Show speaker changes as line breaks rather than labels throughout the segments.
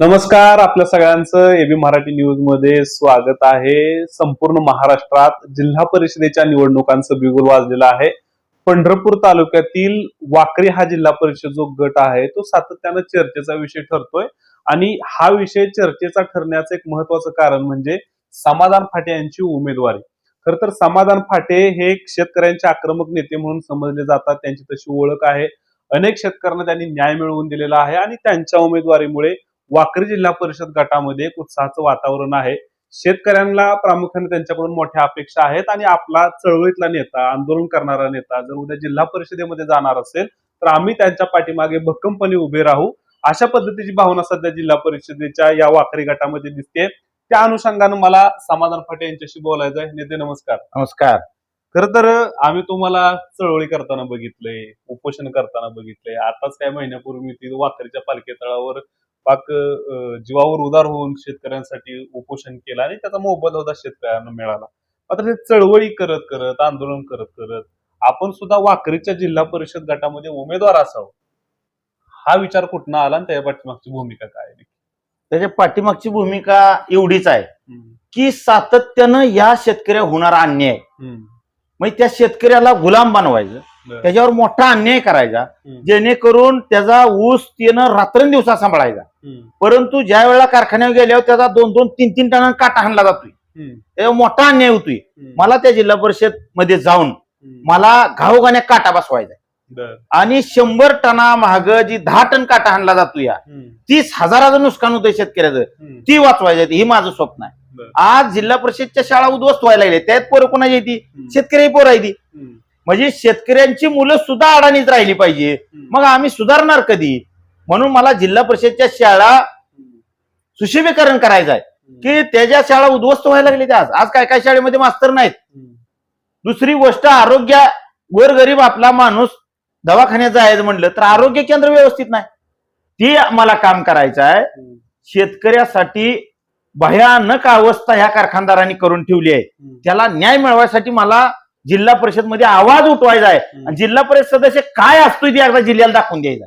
नमस्कार आपल्या सगळ्यांचं एबी मराठी न्यूजमध्ये स्वागत आहे. संपूर्ण महाराष्ट्रात जिल्हा परिषदेच्या निवडणुकांचं बिगुल वाजलेलं आहे. पंढरपूर तालुक्यातील वाकरी हा जिल्हा परिषद जो गट आहे तो सातत्यानं चर्चेचा विषय ठरतोय. आणि हा विषय चर्चेचा ठरण्याचं एक महत्वाचं कारण म्हणजे समाधान फाटे यांची उमेदवारी. खर तर समाधान फाटे हे एक शेतकऱ्यांचे आक्रमक नेते म्हणून समजले जातात. त्यांची तशी ओळख आहे. अनेक शेतकऱ्यांना त्यांनी न्याय मिळवून दिलेला आहे आणि त्यांच्या उमेदवारीमुळे वाकरी जिल्हा परिषद गटामध्ये एक उत्साहाचं वातावरण आहे. शेतकऱ्यांना प्रामुख्याने त्यांच्याकडून मोठ्या अपेक्षा आहेत आणि आपला चळवळीतला नेता आंदोलन करणारा नेता जर उद्या जिल्हा परिषदेमध्ये जाणार असेल तर आम्ही त्यांच्या पाठीमागे भक्कमपणे उभे राहू. अशा पद्धतीची भावना सध्या जिल्हा परिषदेच्या या वाकरी गटामध्ये दिसते त्या अनुषंगानं मला समाधान फाटे यांच्याशी बोलायचं आहे. नेते नमस्कार.
नमस्कार.
खर तर आम्ही तुम्हाला चळवळी करताना बघितलंय उपोषण करताना बघितलंय. आताच काही महिन्यापूर्वी मी ती वाकरीच्या पालखी तळावर पाक जीवावर उदार होऊन शेतकऱ्यांसाठी उपोषण केलं आणि त्याचा मोबदला होता शेतकऱ्यांना मिळाला. मात्र हे चळवळी करत करत आंदोलन करत करत आपण सुद्धा वाकरीच्या जिल्हा परिषद गटामध्ये उमेदवार असावं. हा विचार कुठनं आला आणि त्याच्या पाठीमागची भूमिका काय?
त्याच्या पाठीमागची भूमिका एवढीच आहे की सातत्यानं या शेतकऱ्या होणारा अन्याय. म्हणजे त्या शेतकऱ्याला गुलाम बनवायचं. त्याच्यावर मोठा अन्याय करायचा. जेणेकरून त्याचा ऊस त्यानं रात्रंदिवसा सांभाळायचा. परंतु ज्या वेळेला कारखान्यावर गेल्यावर त्याचा दोन दोन तीन तीन टनांना काटा हाणला जातोय. त्याच्यावर मोठा अन्याय होतोय. मला त्या जिल्हा परिषदमध्ये जाऊन मला घावगाण्या काटा बसवायचा. आणि शंभर टना महाग जी दहा टन काटा हाणला जातो या तीस हजाराचं नुकसान होतंय शेतकऱ्याचं. ती वाचवायची ही माझं स्वप्न आहे. आज जिल्हा परिषदच्या शाळा उद्ध्वस्त व्हायला लागल्या. त्यात पोरं कोणाची येते शेतकरी पोरं आहे ती.
हम्म,
म्हणजे शेतकऱ्यांची मुलं सुद्धा अडाणीच राहिली पाहिजे. मग आम्ही सुधारणार कधी? म्हणून मला जिल्हा परिषदच्या शाळा
हम्म,
सुशोभीकरण करायचं आहे. की त्याच्या शाळा उद्ध्वस्त व्हायला लागल्या आज. आज काय काय शाळेमध्ये मास्तर नाहीत. दुसरी गोष्ट आरोग्य गोरगरीब आपला माणूस दवाखान्यात जायचं म्हणलं तर आरोग्य केंद्र व्यवस्थित नाही. ती मला काम करायचं आहे. शेतकऱ्यासाठी भयानक अवस्था ह्या कारखानदारांनी करून ठेवली आहे. त्याला न्याय मिळवायसाठी मला जिल्हा परिषदमध्ये आवाज उठवायचा आहे. आणि जिल्हा परिषद सदस्य काय असतोय ते एकदा जिल्ह्याला दाखवून द्यायचा.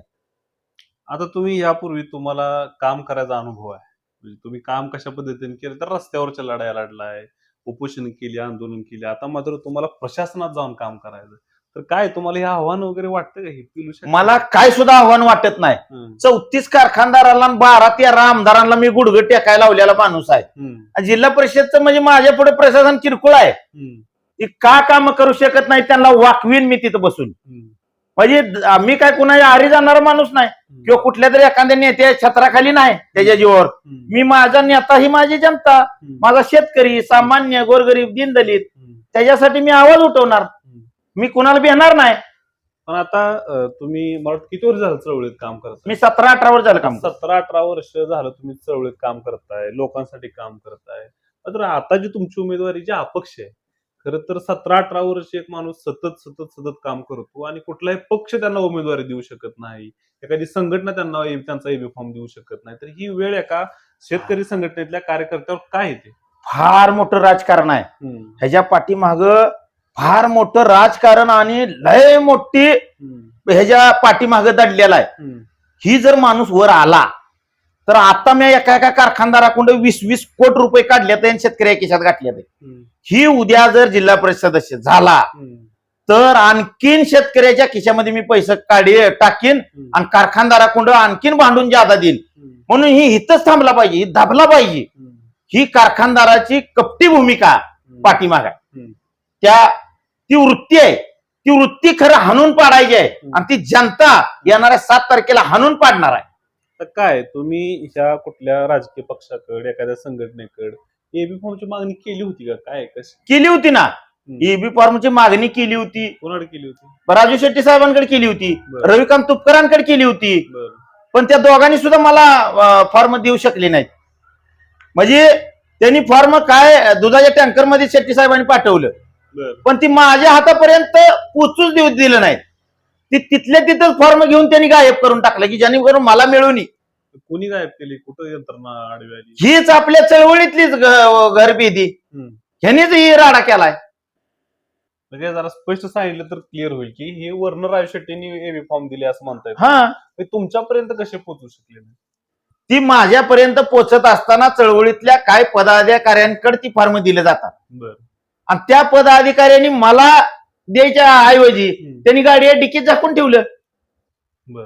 आता तुम्ही यापूर्वी तुम्हाला काम करायचा अनुभव आहे. म्हणजे तुम्ही काम कशा पद्धतीने केलं? तर रस्त्यावरच्या लढाया लढलाय उपोषण केली आंदोलन केली. आता मात्र तुम्हाला प्रशासनात जाऊन काम करायचं तर काय तुम्हाला हे आव्हान वगैरे वाटतं का? हे पिलू?
मला काय सुद्धा आव्हान वाटत नाही. चौतीस कारखानदाराला बारा तेरा आमदारांना मी गुडघे टेकायला लावलेला माणूस आहे. जिल्हा परिषदचं म्हणजे माझ्या पुढे प्रशासन किरकोळ आहे. ती का काम करू शकत नाही त्यांना वाकवीन मी तिथं बसून. म्हणजे मी काय कुणाच्या आरी जाणारा माणूस नाही. किंवा कुठल्या तरी एखाद्या नेत्या छत्राखाली नाही त्याच्या जीवावर. मी माझा नेता ही माझी जनता. माझा शेतकरी सामान्य गोरगरीब दीनदलित. त्याच्यासाठी मी आवाज उठवणार. मी कुणाला भेटणार नाही.
पण आता तुम्ही मला किती वर्ष झालं चळवळीत काम करताय?
मी सतरा अठरा वर्ष झालं काम करतो.
सतरा अठरा वर्ष झालं तुम्ही चळवळीत काम करताय लोकांसाठी काम करताय. मात्र आता जी तुमची उमेदवारी जी अपक्ष आहे खरं तर सतरा अठरा वर्ष एक माणूस सतत सतत सतत काम करतो आणि कुठलाही पक्ष त्यांना उमेदवारी देऊ शकत नाही. एखादी संघटना त्यांना त्यांचा एबी फॉर्म देऊ शकत नाही. तर ही वेळ एका शेतकरी संघटनेतल्या कार्यकर्त्यावर काय येते?
फार मोठं राजकारण आहे. ह्याच्या पाठीमाग फार मोठं राजकारण आणि लय मोठी ह्याच्या पाठीमाग दडलेला आहे. ही जर माणूस वर आला तर आता मी एका एका कारखानदाराकडून वीस वीस कोटी रुपये काढले आणि शेतकऱ्या खिशात घातले ही उद्या जर जिल्हा परिषद सदस्य झाला तर आणखीन शेतकऱ्याच्या खिशामध्ये मी पैसे काढे टाकीन आणि कारखानदाराकडून आणखीन भांडून जादा देईन. म्हणून ही हिथच थांबला पाहिजे ही दाबला पाहिजे. ही कारखानदाराची कपटी भूमिका पाठीमाग आहे. त्या ती वृत्ती आहे. ती वृत्ती खरं हाणून पाडायची आहे. आणि ती जनता येणाऱ्या सात तारखेला हाणून पाडणार आहे.
तर काय तुम्ही ह्या कुठल्या राजकीय पक्षाकडे एखाद्या संघटनेकडे एबी फॉर्मची मागणी केली होती का? काय कशी?
केली होती ना. ईबी फॉर्मची मागणी केली होती.
कोणाकडे केली होती?
राजू शेट्टी साहेबांकडे केली होती.
बरं.
रविकांत तुपकरांकडे केली होती.
बरं.
पण त्या दोघांनी सुद्धा मला फॉर्म देऊ शकले नाहीत. म्हणजे त्यांनी फॉर्म काय दुधाच्या टँकरमध्ये शेट्टी साहेबांनी पाठवलं.
बरं.
पण ती माझ्या हातापर्यंत पोचूच देऊ दिलं नाही ती तिथल्या तिथंच फॉर्म घेऊन त्यांनी गायब करून टाकलं की जेणेकरून मला मिळून
कोणी गायब केली? कुठं यंत्रणा आडवी आली?
हीच आपल्या चळवळीतलीच घ- घरपेदी
हम्म.
ह्यानेच ही राडा केलाय.
म्हणजे जरा स्पष्ट सांगितलं तर क्लिअर होईल की हे वर्ण राय शेट्टींनी एबी फॉर्म दिले असं म्हणतायत.
हा.
तुमच्यापर्यंत कसे पोहोचू शकले नाही?
ती माझ्यापर्यंत पोचत असताना चळवळीतल्या काय पदाधिकाऱ्यांकडे ती फॉर्म दिले जातात.
बर.
आणि त्या पदाधिकाऱ्यांनी मला द्यायच्या ऐवजी. त्यांनी गाडी डिकीत झाकून ठेवलं.
बर.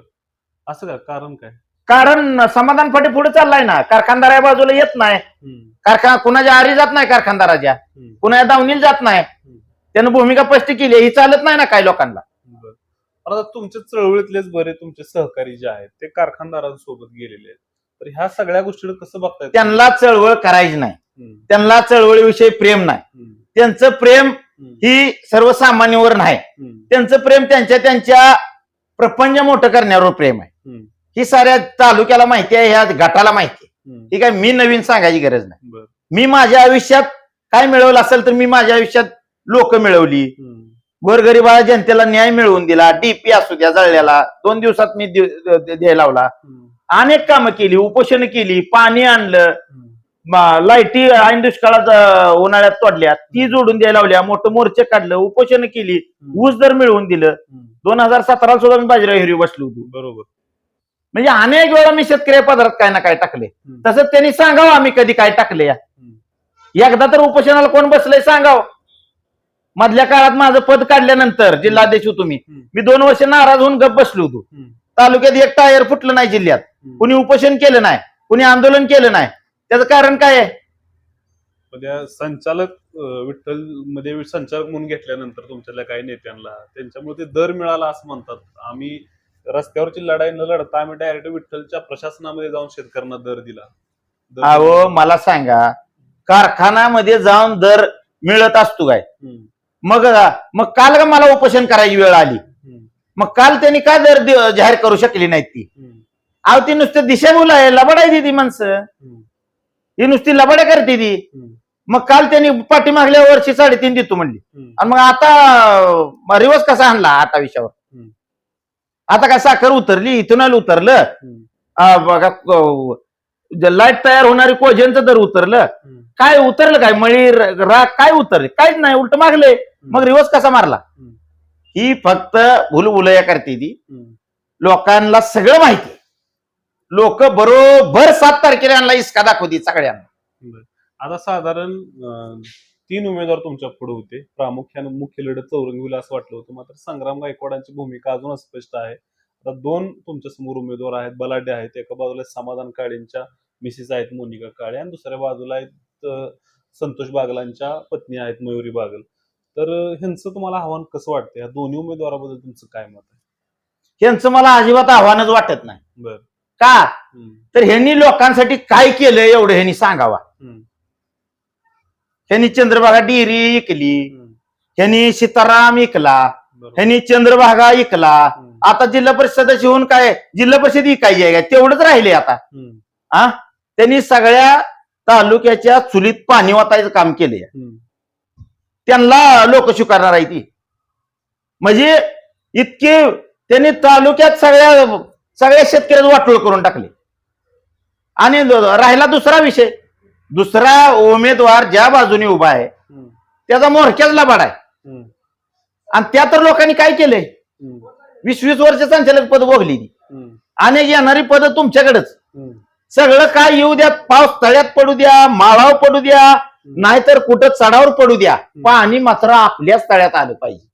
असं का? कारण काय?
कारण समाधान फाटे पुढे चाललाय ना. कारखानदार या बाजूला येत नाही.
हम्म.
कारखाना कुणाच्या आरी जात नाही कारखानदाराच्या.
हम्म.
कुणाच्या दावणीला जात नाही. त्यानं भूमिका स्पष्ट केली. ही चालत नाही ना काही लोकांना.
बर. आता तुमच्या चळवळीतलेच बरे तुमचे सहकारी जे आहेत ते कारखानदारांसोबत गेलेले आहेत. तर ह्या सगळ्या गोष्टी कसं बघतायत
त्यांना चळवळ करायची नाही.
हम्म.
त्यांना चळवळीविषयी प्रेम नाही.
हम्म.
त्यांचं प्रेम. ही सर्वसामान्यावर नाही. त्यांचं प्रेम त्यांच्या त्यांच्या प्रपंच मोठं करण्यावर प्रेम आहे. ही साऱ्या तालुक्याला माहिती आहे ह्या गटाला माहिती आहे
हम्म.
ही काय मी नवीन सांगायची गरज नाही मी माझ्या आयुष्यात काय मिळवलं असेल तर मी माझ्या आयुष्यात लोक मिळवली. गोरगरिबाला जनतेला न्याय मिळवून दिला डीपी असू द्या जळल्याला दोन दिवसात मी द्यायला लावला. अनेक कामं केली उपोषण केली पाणी आणलं लाईटी ऐन दुष्काळात उन्हाळ्यात तोडल्या ती जोडून द्यायला लावल्या. मोठं मोर्चे काढलं उपोषण केली. ऊस दर मिळवून दिलं. दोन हजार सतरा सुद्धा मी बाजीराव हिरवी बसलो होतो.
बरोबर.
म्हणजे अनेक वेळा मी शेतकरी पदार्थ काय ना काय टाकले. तसंच त्यांनी सांगावं आम्ही कधी काय टाकले एकदा तर उपोषणाला कोण बसलंय सांगावं. मधल्या काळात माझं पद काढल्यानंतर जिल्हाध्यक्ष होतो मी. मी दोन वर्ष नाराज होऊन गप बसलो होतो. तालुक्यात एक टायर फुटलं नाही जिल्ह्यात. कुणी उपोषण केलं नाही कुणी आंदोलन केलं नाही. त्याचं कारण काय आहे
त्या संचालक विठ्ठलमध्ये संचालक म्हणून घेतल्यानंतर तुमच्यातल्या काही नेत्यांना त्यांच्यामुळे ते दर मिळाला असं म्हणतात आम्ही रस्त्यावरची लढाई न लढता आम्ही डायरेक्ट विठ्ठलच्या प्रशासनामध्ये जाऊन शेतकऱ्यांना दर दिला
अहो मला सांगा कारखान्यामध्ये जाऊन दर मिळत असतो काय. मग मग काल का मला उपोषण करायची वेळ आली. मग काल त्यांनी का दर जाहीर करू शकली नाहीत ती. अहो ती नुसतं दिशाभूल आहे लबडायची ती माणसं. ही नुसती लबड्या करते ती. मग काल त्यांनी पाठीमागल्या वर्षी साडेतीन देतो म्हणली. आणि मग आता रिवर्स कसा आणला आता विषयावर. आता काय साखर उतरली इथून उतरलं. लाइट तयार होणारी कोजेंचं दर उतरलं. काय उतरलं काय? मळी र- राग काय उतरले? काहीच नाही उलट मागले. मग रिवर्स कसा मारला. ही फक्त भुलभुलया करते ती. लोकांना सगळं माहिती लोक बरोबर सात तारखेला यांना इसका दाखवतील सगळ्यांना.
आता साधारण तीन उमेदवार तुमच्यापुढे होते. प्रामुख्याने मुख्य लढत चौरंगी होईल असं वाटलं होतं. मात्र संग्राम गायकवाडांची भूमिका अजून अस्पष्ट आहे. आता दोन तुमच्यासमोर उमेदवार आहेत. बलाढ्य आहेत. एका बाजूला समाधान काळेंच्या मिसेस आहेत मोनिका काळे आणि दुसऱ्या बाजूला आहेत संतोष बागलांच्या पत्नी आहेत मयुरी बागल. तर ह्यांचं तुम्हाला आव्हान कसं वाटतं या दोन्ही उमेदवाराबद्दल तुमचं काय मत आहे?
यांचं मला अजिबात आव्हानच वाटत नाही.
बर.
का. तर ह्यांनी लोकांसाठी काय केलं एवढं ह्यांनी सांगावा. ह्यांनी चंद्रभागा इकली
हम्म.
ह्यांनी सीताराम
बरोबर.
ह्यांनी चंद्रभागा इकला
हम्म.
आता जिल्हा परिषद सदस्य होऊन काय जिल्हा परिषद इकायची आहे तेवढंच राहिले आता. आ त्यांनी सगळ्या तालुक्याच्या चुलीत पाणी वाटायचं काम केले. त्यांना लोक स्वीकारणार आहे ती म्हणजे इतके त्यांनी तालुक्यात सगळ्या सगळ्या शेतकऱ्याचं वाटोळ करून टाकले आणि राहिला दुसरा विषय दुसरा उमेदवार ज्या बाजूने उभा आहे. त्याचा मोरक्याच लबाड आहे. आणि त्या तर लोकांनी काय केलंय. वीस वीस वर्ष संचालक पद भोगली. अनेक येणारी पद तुमच्याकडेच. सगळं काय येऊ द्या पाऊस तळ्यात पडू द्या माळावर पडू द्या नाहीतर कुठं चढावर पडू द्या पाणी मात्र आपल्याच तळ्यात आलं पाहिजे.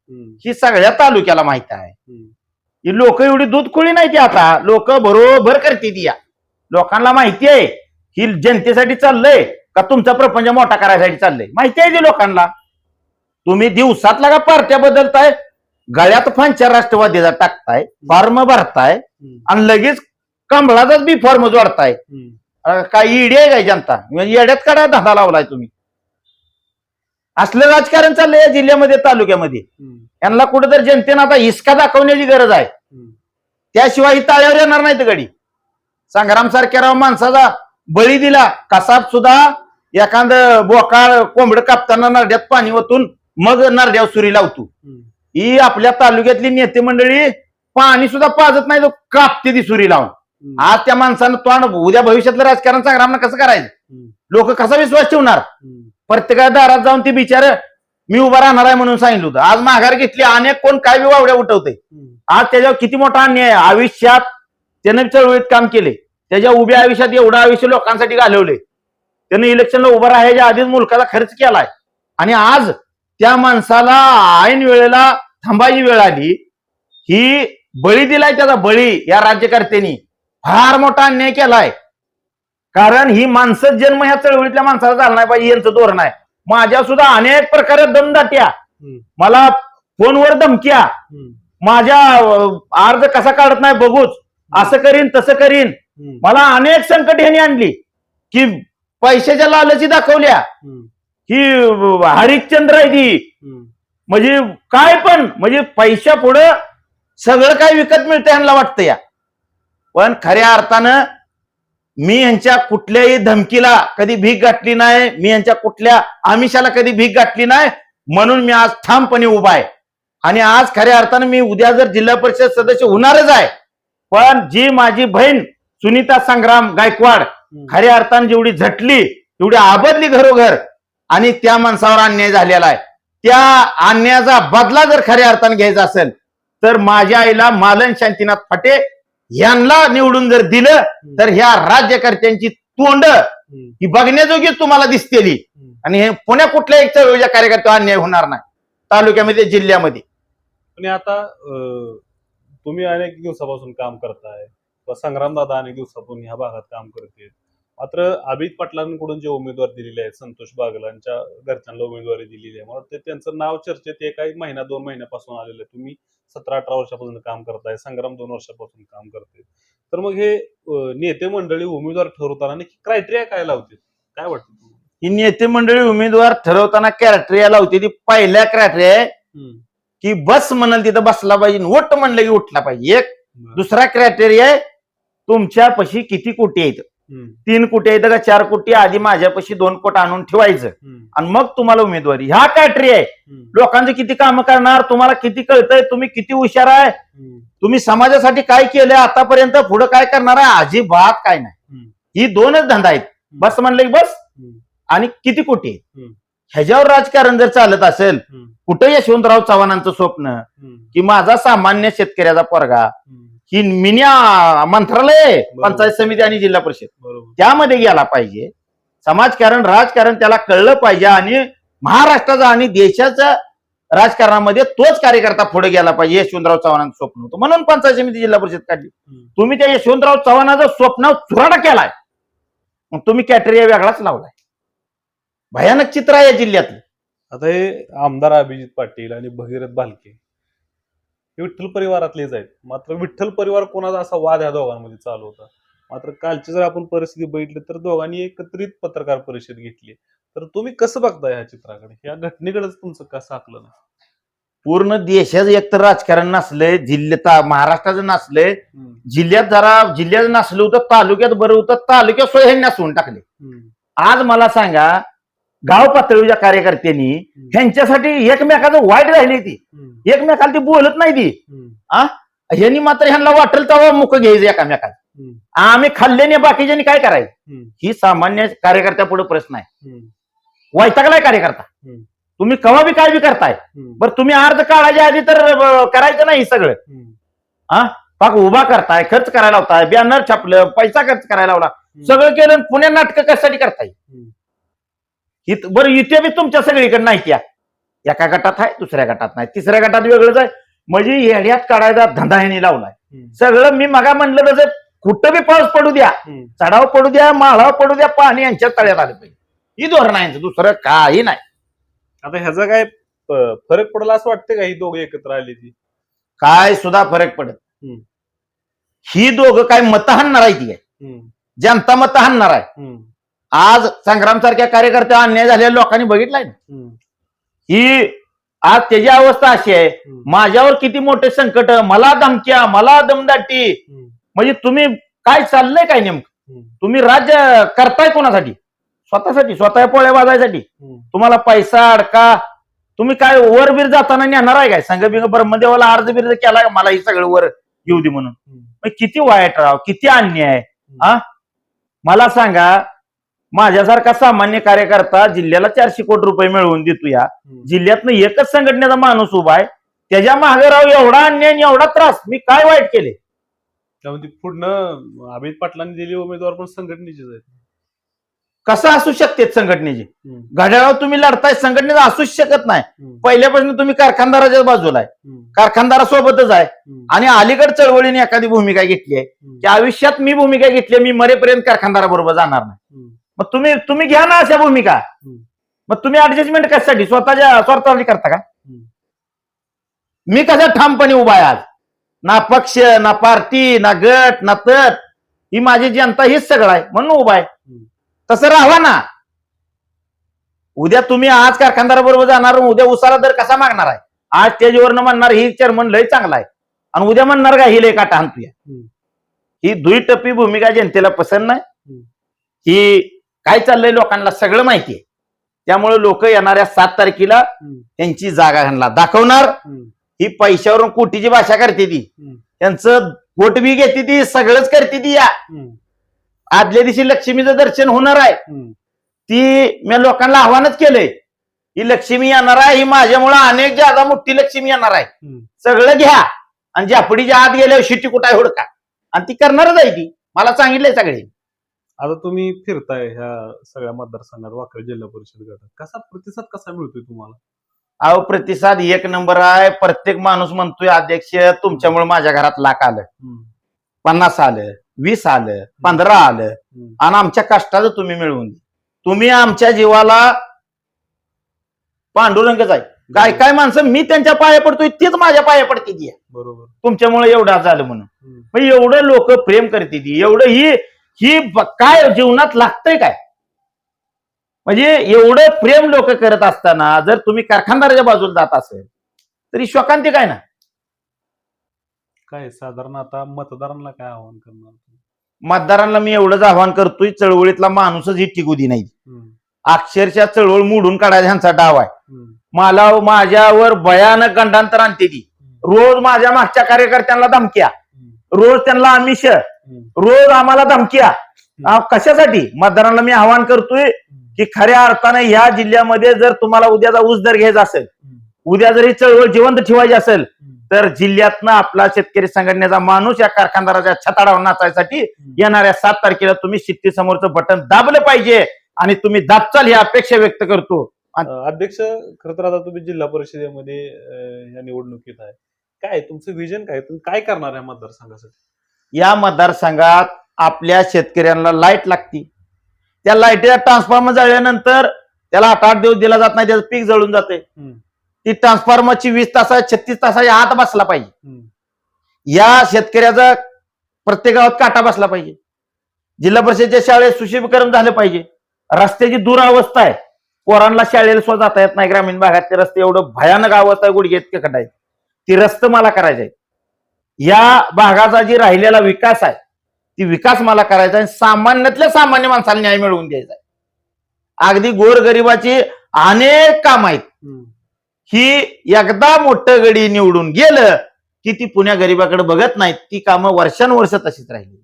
ही सगळ्या तालुक्याला माहीत आहे. ही लोक एवढी दूध खोळी नाही ती आता. लोक बरोबर करते ती या. लोकांना माहिती आहे ही जनतेसाठी चाललंय का तुमचा प्रपंच मोठा करायसाठी चाललंय? माहिती आहे ती लोकांना. तुम्ही दिवसातला का पार्ट्या बदलताय? गळ्यात फांच्या राष्ट्रवादीचा टाकताय फॉर्म भरताय. आणि लगेच कमळाचाच बी फॉर्म जोडताय. काय ईडी आहे काय जनता? येड्यात काढा धंदा लावलाय तुम्ही. असलं राजकारण चाललंय या जिल्ह्यामध्ये तालुक्यामध्ये. यांना कुठेतरी जनतेनं आता हिसका दाखवण्याची गरज आहे. त्याशिवाय ही ताळ्यावर येणार नाहीत गडी संग्राम सारख्या राव माणसाचा बळी दिला कसाब सुद्धा एखादं बोकाळ कोंबड कापताना नरड्यात पाणी ओतून मग नरड्यावर सुरी लावतो. ही आपल्या तालुक्यातली नेते मंडळी पाणी सुद्धा पाजत नाही तो कापते ती सुरी लावून. आज त्या माणसानं तोंड उद्या भविष्यातलं राजकारण संग्रामनं कसं करायचं. लोक कसा विश्वास ठेवणार. प्रत्येका दारात जाऊन ती बिचार मी उभा राहणार आहे म्हणून सांगितलं होतं. आज माघार घेतली अनेक कोण काय बी वावड्या उठवते. आज त्याच्यावर किती मोठा अन्याय आहे. आयुष्यात त्यानं चळवळीत काम केले. त्याच्या उभ्या आयुष्यात एवढं आयुष्य लोकांसाठी घालवले. त्यानं इलेक्शनला उभं राहायच्या आधीच मुलकाचा खर्च केलाय. आणि आज त्या माणसाला ऐन वेळेला थांबायची वेळ आली. ही बळी दिलाय त्याचा बळी या राज्यकर्त्यांनी. फार मोठा अन्याय केलाय. कारण ही माणसं जन्म ह्या चळवळीतल्या माणसाला झाला नाही पाहिजे यांचं धोरण आहे माझ्या सुद्धा अनेक प्रकारे दमदाट्या. मला फोनवर धमक्या. माझ्या अर्ज कसा काढत नाही बघूच असं करीन तसं करीन. मला अनेक संकट ह्यांनी आणली की पैशाच्या लालची दाखवल्या. की हरिश्चंद्र आहे ती. म्हणजे काय पण म्हणजे पैशा पुढं सगळं काय विकत मिळतं ह्यांना वाटतं या पण खऱ्या अर्थानं मी यांच्या कुठल्याही धमकीला कधी भीक गाठली नाही मी यांच्या कुठल्या आमिषाला कधी भीक गाठली नाही म्हणून मी आज ठामपणे उभा आहे. आणि आज खऱ्या अर्थानं मी उद्या जर जिल्हा परिषद सदस्य होणारच आहे पण जी माझी बहीण सुनीता संग्राम गायकवाड खऱ्या अर्थानं जेवढी झटली तेवढी आबदली घरोघर आणि त्या माणसावर अन्याय झालेला आहे. त्या अन्यायाचा बदला जर खऱ्या अर्थाने घ्यायचा असेल तर माझ्या आईला मालन शांतीनाथ फाटे यांना निवडून जर दिलं तर ह्या राज्यकर्त्यांची तोंड. ही बघण्याजोगीच तुम्हाला दिसतेली. आणि हे पुण्या कुठल्या एक चळवळीच्या कार्यकर्त्यावर अन्याय होणार नाही. तालुक्यामध्ये जिल्ह्यामध्ये.
आणि आता तुम्ही अनेक दिवसापासून काम करताय. व संग्राम दादा अनेक दिवसापासून ह्या भागात काम करते मात्र अभित पाटलांकडून जे उमेदवार दिलेले आहेत संतोष बागलांच्या घरच्यांना उमेदवारी दिलेली आहे. मला वाटतं त्यांचं नाव चर्चेत एक महिना दोन महिन्यापासून आलेलं आहे. तुम्ही सतरा अठरा वर्षापासून काम करताय संग्राम दोन वर्षापासून काम करते तर मग हे नेते मंडळी उमेदवार ठरवताना नक्की क्रायटेरिया काय लावते काय वाटतं
ही नेते मंडळी उमेदवार ठरवताना क्रायटेरिया लावते. ती पहिल्या क्रायटेरिया आहे. की बस म्हणाल तिथं बसला पाहिजे वोट म्हणलं की उठला पाहिजे. एक. दुसरा क्रायटेरिया आहे तुमच्यापाशी किती कोटी आहेत. तीन कोटी आहेत का चार कोटी आधी माझ्यापाशी दोन कोट आणून ठेवायचं. आणि मग तुम्हाला उमेदवारी ह्या क्रायटेरिया आहे
हम्म.
लोकांचं किती काम करणार तुम्हाला किती कळतंय तुम्ही किती हुशार आहे. तुम्ही समाजासाठी काय केलंय आतापर्यंत पुढे काय करणार आहे अजिबात काय नाही. ही दोनच धंदा आहेत बस म्हणलं की बस. आणि किती कोटी आहेत. ह्याच्यावर राजकारण जर चालत असेल. कुठं यशवंतराव चव्हाणांचं स्वप्न. की माझा सामान्य शेतकऱ्याचा पोरगा. ही मिन्या मंत्रालय. पंचायत समिती आणि जिल्हा परिषद. त्यामध्ये गेला पाहिजे. समाजकारण राजकारण त्याला कळलं पाहिजे आणि महाराष्ट्राचं आणि देशाच्या राजकारणामध्ये तोच कार्यकर्ता पुढे गेला पाहिजे यशवंतराव चव्हाणांचं स्वप्न होतं. म्हणून पंचायत समिती जिल्हा परिषद काढली. तुम्ही त्या यशवंतराव चव्हाणाचं स्वप्न चुराडा केलाय. मग तुम्ही कॅटेरिया वेगळाच लावलाय. भयानक चित्र आहे या जिल्ह्यातलं.
आता हे आमदार अभिजित पाटील आणि भगीरथ भालके. हे विठ्ठल परिवारातलेच आहेत. मात्र विठ्ठल परिवार कोणाचा असा वाद ह्या दोघांमध्ये चालू होता? मात्र कालची जर आपण परिस्थिती बघितली तर दोघांनी एकत्रित पत्रकार परिषद घेतली. तर तुम्ही कसं बघता ह्या चित्राकडे? या घटनेकडेच तुमचं कसं आकलन आहे?
पूर्ण देशाचं एकतर राजकारण नसलंय जिल्ह्यात महाराष्ट्राचं नसलंय. जिल्ह्यात जरा जिल्ह्यात नसलं होतं तालुक्यात बरं होतं तालुक्यात सोय नसवून टाकले. आज मला सांगा गाव पातळीच्या कार्यकर्त्यांनी ह्यांच्यासाठी एकमेकाचं वाईट राहिली ती. एकमेकाला ती बोलत नाही ती.
हम्म,
ह्यांनी मात्र ह्यांना वाटेल तेव्हा मुख घ्यायचं एकामेकाला. आम्ही खाल्ल्याने बाकीच्यांनी काय करायचं? ही सामान्य कार्यकर्त्या पुढे प्रश्न आहे. वैतागलाय कार्यकर्ता. तुम्ही कवा बी काय बी करताय. बरं तुम्ही अर्ज काढायच्या आधी तर करायचं नाही हे सगळं.
हम्म,
पाक उभा करताय खर्च करायला लावताय बॅनर छापलं पैसा खर्च करायला लावला. सगळं केलं आणि पुण्या नाटकं कशासाठी करताय? इत- बरं इथे बी तुमच्या सगळीकडे नाही त्या एका गटात आहे दुसऱ्या गटात नाही. तिसऱ्या गटात वेगळंच आहे. म्हणजे येड्यात काढायचा धंदा ह्याने लावलाय. सगळं मी मगा म्हणलं तसं कुठं बी पाऊस पडू द्या. चढाव पडू द्या माळाव पडू द्या पाणी यांच्या तळ्यात आलं पाहिजे. ही धोरण आहे दुसरं काही नाही.
आता ह्याचा काय फरक पडला असं वाटतं का ही दोघं एकत्र आली ती?
काय सुद्धा फरक पडत. ही दोघं काय मत हाणणार आहे ती काय जनता मत हाणणार आहे आज संग्राम सारख्या कार्यकर्त्या अन्याय झालेल्या लोकांनी बघितलाय ना. ही आज त्याची अवस्था अशी आहे. माझ्यावर किती मोठे संकट मला धमक्या मला दमदाटी. म्हणजे तुम्ही काय चाललंय काय नेमकं? तुम्ही राज्य करताय कोणासाठी? स्वतःसाठी स्वतः पोळ्या वाजायसाठी. तुम्हाला पैसा अडका. तुम्ही काय वर बीर जाताना नेणार आहे काय? संघ बिंग ब्रह्मदेवाला अर्ज बिर्ज केला मला हे सगळं वर येऊ दे म्हणून. किती वाईट राव किती अन्याय. हा? मला सांगा माझ्यासारखा सामान्य कार्यकर्ता जिल्ह्याला चारशे कोटी रुपये मिळवून देतो या. जिल्ह्यातनं एकच संघटनेचा माणूस उभा आहे. त्याच्यामागे राव एवढा अन्याय आणि एवढा त्रास. मी काय वाईट केले?
त्यामध्ये पुढनं अमित पाटलांनी दिली उमेदवार पण संघटनेचेच आहेत.
कसं असू शकते संघटनेची? घड्याळावर तुम्ही लढताय संघटनेचं असूच शकत नाही. पहिल्यापासून तुम्ही कारखानदाराच्या बाजूला आहे. कारखानदारासोबतच आहे. आणि अलीकड चळवळीने एखादी भूमिका घेतली आहे. की आयुष्यात मी भूमिका घेतली मी मरेपर्यंत कारखानदाराबरोबर जाणार नाही. मग तुम्ही तुम्ही घ्या ना अशा भूमिका. मग तुम्ही ऍडजस्टमेंट कशासाठी? स्वतःच्या स्वार्थासाठी करता का. मी कसा ठामपणे उभा आहे आज? ना पक्ष ना पार्टी ना गट ना तट. ही माझी जनता हीच सगळं आहे. म्हणून उभा आहे. तसं राहा ना. उद्या तुम्ही आज कारखानदाराबरोबर जाणार उद्या उसाला दर कसा मागणार आहे? आज स्टेजवरनं म्हणणार ही चेअरमन लय चांगला आहे. आणि उद्या म्हणणार का ही लय काटा
हम्म.
ही दुईटप्पी भूमिका जनतेला पसंत नाही. ही काय चाललंय लोकांना सगळं माहिती आहे त्यामुळे लोक येणाऱ्या सात तारखेला त्यांची जागा ह्यांना दाखवणार. ही पैशावरून कोटीची भाषा करते ती. त्यांचं पोट बी घेते ती सगळंच करते ती या. आदल्या दिवशी लक्ष्मीचं दर्शन होणार आहे. ती मी लोकांना आव्हानच केलंय. ही लक्ष्मी येणार आहे ही माझ्यामुळे अनेक जादा मोठी लक्ष्मी येणार आहे. सगळं घ्या. आणि झापडीच्या आत गेल्यावर शिटी कुठे हुडका. आणि ती करणारच आहे ती. मला सांगितलंय सगळे.
आता तुम्ही फिरताय ह्या सगळ्या मतदारसंघात वाकरे जिल्हा परिषद गटात. कसा प्रतिसाद कसा मिळतोय तुम्हाला?
अहो प्रतिसाद एक नंबर आहे. प्रत्येक माणूस म्हणतोय अध्यक्ष तुमच्यामुळे माझ्या घरात लाख आलं
हम्म,
पन्नास आलं वीस आलं पंधरा आलं.
हम्म,
आणि आमच्या कष्टाचं तुम्ही मिळवून द्या. तुम्ही आमच्या जीवाला पांडुरंगच आहे काय काय माणसं मी त्यांच्या पाया पडतोय तीच माझ्या पाया पडते ती.
बरोबर.
तुमच्यामुळे एवढं झालं म्हणून.
हम्म,
मग एवढं लोक प्रेम करते ती. एवढं ही ही काय जीवनात लागतंय काय? म्हणजे एवढं प्रेम लोक करत असताना जर तुम्ही कारखानदाराच्या बाजूला जात असेल तरी शोकांती काय ना?
काय साधारण आता मतदारांना काय आवाहन करणार?
मतदारांना मी एवढंच आवाहन करतोय चळवळीतला माणूसच ही टिकू दे नाही अक्षरशः चळवळ मोडून काढायचा ह्यांचा डाव आहे. मला माझ्यावर भयानक गंडांतर आणते ती. रोज माझ्या मागच्या कार्यकर्त्यांना धमक्या. रोज त्यांना आमिष. रोज आम्हाला धमक्या. कशासाठी? मतदारांना मी आवाहन करतोय की खऱ्या अर्थाने ह्या जिल्ह्यामध्ये जर तुम्हाला उद्याचा ऊस दर घ्यायचा असेल उद्या जर ही चळवळ जिवंत ठेवायची असेल तर जिल्ह्यातनं आपला शेतकरी संघटनेचा माणूस या कारखानदाराच्या छताडावर नाचायसाठी येणाऱ्या सात तारखेला तुम्ही शिट्टी समोरचं बटन दाबलं पाहिजे आणि तुम्ही दाबचाल ही अपेक्षा व्यक्त करतो.
अध्यक्ष खरं तर आता तुम्ही जिल्हा परिषदेमध्ये या निवडणुकीत आहे. काय तुमचं विजन काय तुम्ही काय करणार आहे मतदारसंघासाठी?
या मतदारसंघात आपल्या शेतकऱ्यांना लाइट लागती. त्या लाईटीचा ट्रान्सफॉर्मर जळल्यानंतर त्याला आठ आठ दिवस दिला जात नाही त्याचं पीक जळून जाते ती ट्रान्सफॉर्मरची वीस तासा छत्तीस तासाच्या आत बसला पाहिजे. या शेतकऱ्याचा प्रत्येक गावात काटा बसला पाहिजे. जिल्हा परिषदेच्या शाळेत सुशोभीकरण झालं पाहिजे. रस्त्याची दुरावस्था आहे. पोरांना शाळेला सुद्धा जाता येत नाही ग्रामीण भागातले रस्ते एवढं भयानक अवस्था आहे गुडघे इतके आहेत. ती रस्ते मला करायचे या भागाचा जी राहिलेला विकास आहे ती विकास मला करायचा आहे सामान्यातल्या सामान्य माणसाला न्याय मिळवून द्यायचा आहे. अगदी गोरगरिबाची अनेक काम आहेत. ही एकदा मोठं गडी निवडून गेलं की ती पुण्या गरीबाकडे बघत नाहीत. ती कामं वर्षानुवर्ष तशीच राहिली.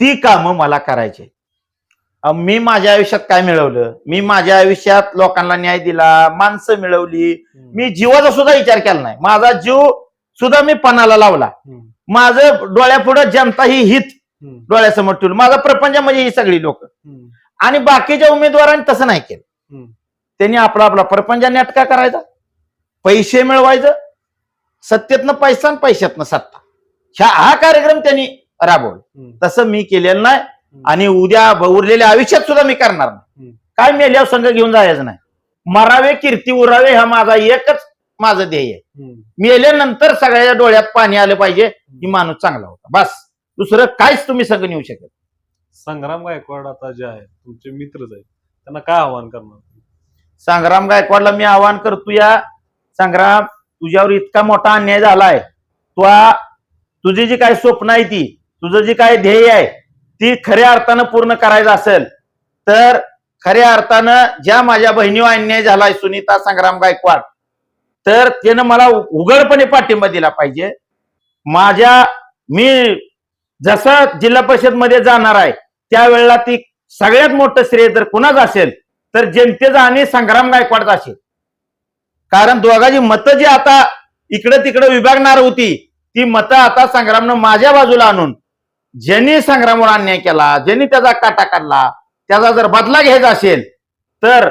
ती कामं मला करायची मी माझ्या आयुष्यात काय मिळवलं? मी माझ्या आयुष्यात लोकांना न्याय दिला माणसं मिळवली. मी जीवाचा सुद्धा विचार केला नाही. माझा जीव सुद्धा मी पणाला लावला. माझं डोळ्यापुढं जनता ही हित डोळ्यासमोर ठेवलं. माझा प्रपंच म्हणजे ही सगळी लोक. आणि बाकीच्या उमेदवारांनी तसं नाही केलं.
त्यांनी आपला आपला प्रपंच नेटका करायचा. पैसे मिळवायचं. सत्तेतनं पैसा आणि पैशातनं सत्ता. ह्या हा कार्यक्रम त्यांनी राबवला.
तसं मी केलेलं नाही. आणि उद्या उरलेल्या आयुष्यात सुद्धा मी करणार नाही. काय मेल्यावर संघ घेऊन जायचं नाही. मरावे कीर्ती उरावे हा माझा एकच माझं ध्येय आहे. मेल्यानंतर सगळ्याच्या डोळ्यात पाणी आलं पाहिजे की माणूस चांगला होता. बस. दुसरं काहीच तुम्ही संघ नेऊ शकत
संग्राम गायकवाड आता जे आहेत तुमचे मित्रच आहेत. त्यांना काय आव्हान करणार?
संग्राम गायकवाडला मी आवाहन करतो या संग्राम तुझ्यावर इतका मोठा अन्याय झालाय. तू तुझी जी काही स्वप्न आहे ती तुझं जी काही ध्येय आहे ती खऱ्या अर्थानं पूर्ण करायचं असेल तर खऱ्या अर्थानं ज्या माझ्या बहिणीवर अन्याय झालाय सुनीता संग्राम गायकवाड तर त्यानं मला उघडपणे पाठिंबा दिला पाहिजे. माझ्या मी जसं जिल्हा परिषदमध्ये जाणार आहे त्यावेळेला ती सगळ्यात मोठं श्रेय जर कुणाच असेल तर जनतेचा आणि संग्राम गायकवाडचा असेल. कारण दोघांची मतं जी आता इकडे तिकडे विभागणार होती ती मतं आता संग्रामनं माझ्या बाजूला आणून ज्यांनी संग्रामवर अन्याय केला ज्यांनी त्याचा काटा काढला त्याचा जर बदला घ्यायचा असेल तर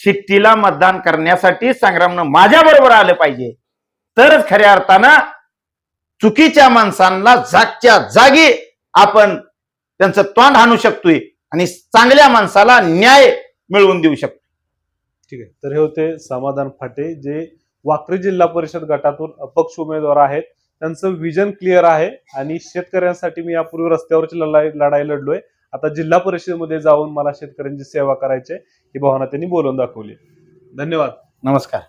शिट्टीला मतदान करण्यासाठी संग्रामनं माझ्या बरोबर आलं पाहिजे. तरच खऱ्या अर्थानं चुकीच्या माणसांना जागच्या जागी आपण त्यांचं तोंड आणू शकतोय आणि चांगल्या माणसाला न्याय मिळवून देऊ शकतो
ठीक आहे. तर हे होते समाधान फाटे जे वाकरी जिल्हा परिषद गटातून अपक्ष उमेदवार आहेत. त्यांचं विजन क्लिअर आहे आणि शेतकऱ्यांसाठी मी यापूर्वी रस्त्यावरची लढाई लढाई लढलोय. आता जिल्हा परिषदेमध्ये जाऊन मला शेतकऱ्यांची सेवा करायची आहे. ही भावना त्यांनी बोलून दाखवली. धन्यवाद.
नमस्कार.